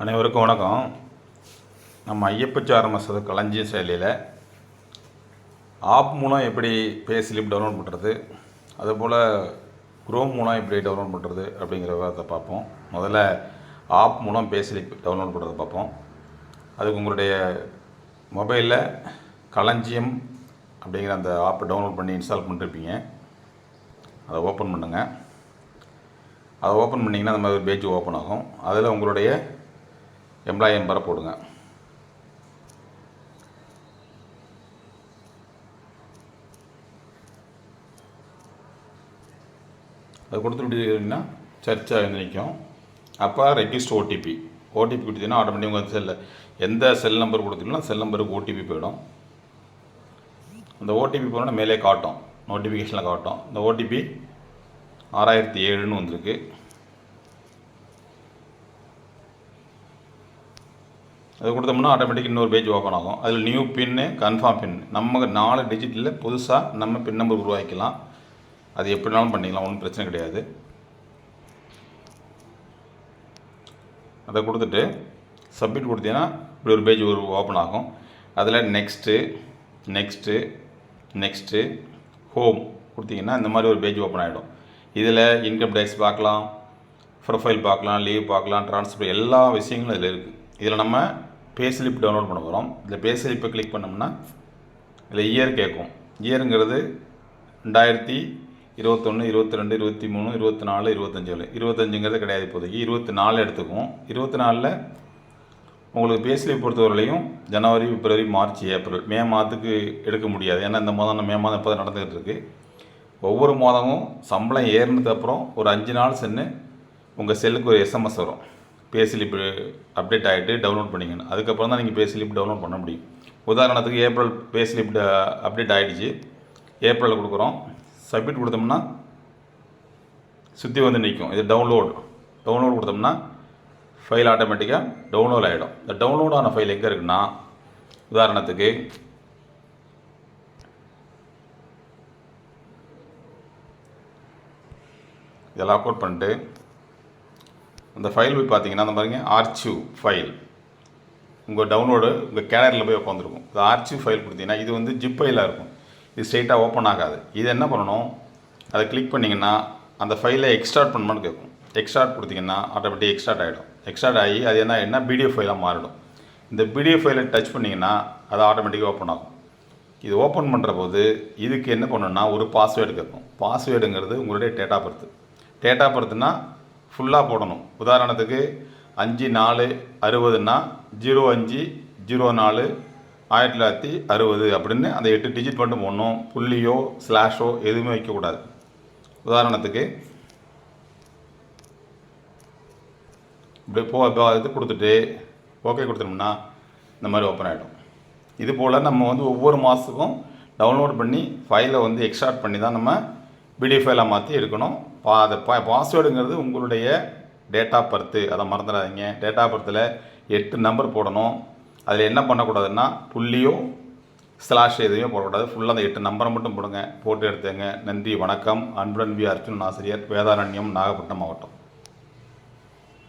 அனைவருக்கும் வணக்கம். நம்ம ஐயப்பச்சார மசத களஞ்சிய செயலியில் ஆப் மூலம் எப்படி பே ஸ்லிப் டவுன்லோட் பண்ணுறது அதுபோல் குரோம் மூலம் எப்படி டவுன்லோட் பண்ணுறது அப்படிங்கிற விவரத்தை பார்ப்போம். முதல்ல ஆப் மூலம் பே ஸ்லிப் டவுன்லோட் பண்ணுறதை பார்ப்போம். அதுக்கு உங்களுடைய மொபைலில் களஞ்சியம் அப்படிங்கிற அந்த ஆப்பை டவுன்லோட் பண்ணி இன்ஸ்டால் பண்ணிருப்பீங்க. அதை ஓப்பன் பண்ணுங்கள் அதை ஓப்பன் பண்ணிங்கன்னா அந்த மாதிரி ஒரு பேஜ் ஓப்பன் ஆகும். அதில் உங்களுடைய எம்ப்ளாயி நம்பரை போடுங்க. அது கொடுத்துட்டீங்கன்னா சர்ச்சாக வந்து நிற்கும் அப்போ ரெக்வஸ்ட் ஓடிபி ஓடிபி கொடுத்தீங்கன்னா ஆட்டோமேட்டிக் உங்கள் செல்லில் எந்த செல் நம்பர் கொடுத்தீங்களோ செல் நம்பருக்கு ஓடிபி போயிடும். அந்த ஓடிபி போனால் மேலே காட்டும். நோட்டிஃபிகேஷனில் காட்டும். இந்த ஓடிபி ஆறாயிரத்தி ஏழுன்னு வந்திருக்கு. அது கொடுத்தோம்னா ஆட்டோமேட்டிக் இன்னொரு பேஜ் ஓப்பன் ஆகும். அதில் நியூ பின்னு கன்ஃபார்ம் பின் நம்ம நாலு டிஜிட்டில் புதுசாக நம்ம பின் நம்பர் உருவாக்கிக்கலாம். அது எப்படினாலும் பண்ணிக்கலாம் ஒன்றும் பிரச்சனை கிடையாது. அதை கொடுத்துட்டு சப்மிட் கொடுத்தீங்கன்னா இப்படி ஒரு பேஜ் ஒரு ஓப்பன் ஆகும். அதில் நெக்ஸ்ட்டு நெக்ஸ்ட்டு நெக்ஸ்ட்டு ஹோம் கொடுத்தீங்கன்னா இந்த மாதிரி ஒரு பேஜ் ஓப்பன் ஆகிடும் இதில் இன்கம் டேக்ஸ் பார்க்கலாம் ப்ரொஃபைல் பார்க்கலாம் லீவ் பார்க்கலாம் ட்ரான்ஸ்ஃபர் எல்லா விஷயங்களும் இதில் இருக்குது இதில் நம்ம பே ஸ்லிப் டவுன்லோட் பண்ண போகிறோம். இதில் பே ஸ்லிப்பை கிளிக் பண்ணோம்னா இதில் இயர் கேட்கும். இயருங்கிறது ரெண்டாயிரத்தி இருபத்தொன்று இருபத்தி ரெண்டு இருபத்தி மூணு இருபத்தி நாலு இருபத்தஞ்சு இருபத்தஞ்சுங்கிறது கிடையாது இப்போதைக்கு. இருபத்தி நாலு எடுத்துக்கும் இருபத்தி நாலில் உங்களுக்கு பேஸ்லிப் பொறுத்தவரையிலையும் ஜனவரி பிப்ரவரி மார்ச் ஏப்ரல். மே மாதத்துக்கு எடுக்க முடியாது. ஏன்னா இந்த மாதம் மே மாதம் இப்போ தான் நடந்துகிட்டு இருக்குது ஒவ்வொரு மாதமும் சம்பளம் ஏறினதுக்கப்புறம் ஒரு அஞ்சு நாள் சென்று உங்கள் செல்லுக்கு ஒரு எஸ்எம்எஸ் வரும். பே ஸ்லிப் அப்டேட் ஆகிட்டு டவுன்லோட் பண்ணிக்கணும் அதுக்கப்புறம் தான் நீங்கள் பே ஸ்லிப் டவுன்லோட் பண்ண முடியும். உதாரணத்துக்கு ஏப்ரல் பே ஸ்லிப் அப்டேட் ஆகிடுச்சு ஏப்ரலில் கொடுக்குறோம். சப்மிட் கொடுத்தோம்னா சுற்றி வந்து நிற்கும் இது டவுன்லோட் டவுன்லோட் கொடுத்தோம்னா ஃபைல் ஆட்டோமேட்டிக்காக டவுன்லோட் ஆகிடும் இந்த டவுன்லோட் ஆன ஃபைல் எங்கே இருக்குன்னா உதாரணத்துக்கு இதெல்லாம் அப்லோட் பண்ணிட்டு அந்த ஃபைல் போய் பார்த்தீங்கன்னா அந்த பாருங்கள் ஆர்ச்சிவ் ஃபைல் உங்கள் டவுன்லோடு உங்கள் கேலரியில் போய் உட்காந்துருக்கும் இது ஆர்ச்சிவ் ஃபைல் கொடுத்தீங்கன்னா இது வந்து ஜிப் ஃபைலாக இருக்கும். இது ஸ்ட்ரெயிட்டாக ஓப்பன் ஆகாது. இது என்ன பண்ணணும்? அதை கிளிக் பண்ணிங்கன்னா அந்த ஃபைலை எக்ஸ்ட்ராட் பண்ணணும்னு கேட்கும். எக்ஸ்ட்ராட் கொடுத்தீங்கன்னா ஆட்டோமேட்டிக் எக்ஸ்ட்ராட் ஆகிடும் எக்ஸ்ட்ராட் ஆகி அது என்ன என்ன பிடிஎஃப் ஃபைலாக மாறிடும். இந்த பிடிஎஃப் ஃபைலை டச் பண்ணிங்கன்னா அது ஆட்டோமேட்டிக்காக ஓப்பன் ஆகும். இது ஓப்பன் பண்ணுற போது இதுக்கு என்ன பண்ணணும்னா ஒரு பாஸ்வேர்டு கேட்கும். பாஸ்வேர்டுங்கிறது உங்களுடைய டேட்டா பர்த்து டேட்டா பர்த்துனா ஃபுல்லாக போடணும். உதாரணத்துக்கு அஞ்சு நாலு அறுபதுன்னா ஜீரோ அஞ்சு ஜீரோ நாலு ஆயிரத்தி தொள்ளாயிரத்தி அறுபது அப்படின்னு அந்த எட்டு டிஜிட் மட்டும் போடணும். புள்ளியோ ஸ்லாஷோ எதுவுமே வைக்கக்கூடாது. உதாரணத்துக்கு இப்படி போ இப்போ இது கொடுத்துட்டு ஓகே கொடுத்துட்டோம்னா இந்த மாதிரி ஓப்பன் ஆகிடும் இது போல் நம்ம வந்து ஒவ்வொரு மாதத்துக்கும் டவுன்லோட் பண்ணி ஃபைலை வந்து எக்ஸ்ட்ராக்ட் பண்ணி தான் நம்ம பிடிஎஃப் ஃபைலாக மாற்றி எடுக்கணும். பா அதை பா பாஸ்வேர்டுங்கிறது உங்களுடைய டேட் ஆஃப் பர்த்து அதை மறந்துடாதீங்க. டேட் ஆஃப் பர்த்தில் எட்டு நம்பர் போடணும். அதில் என்ன பண்ணக்கூடாதுன்னா புள்ளியோ ஸ்லாஷ் எதுவுமே போடக்கூடாது. ஃபுல்லாக அந்த எட்டு நம்பரை மட்டும் போடுங்க. போட்டு எடுத்துங்க நன்றி வணக்கம். அன்புடன் வி அர்ஜுன் ஆசிரியர் வேதாரண்யம் நாகப்பட்டினம் மாவட்டம்.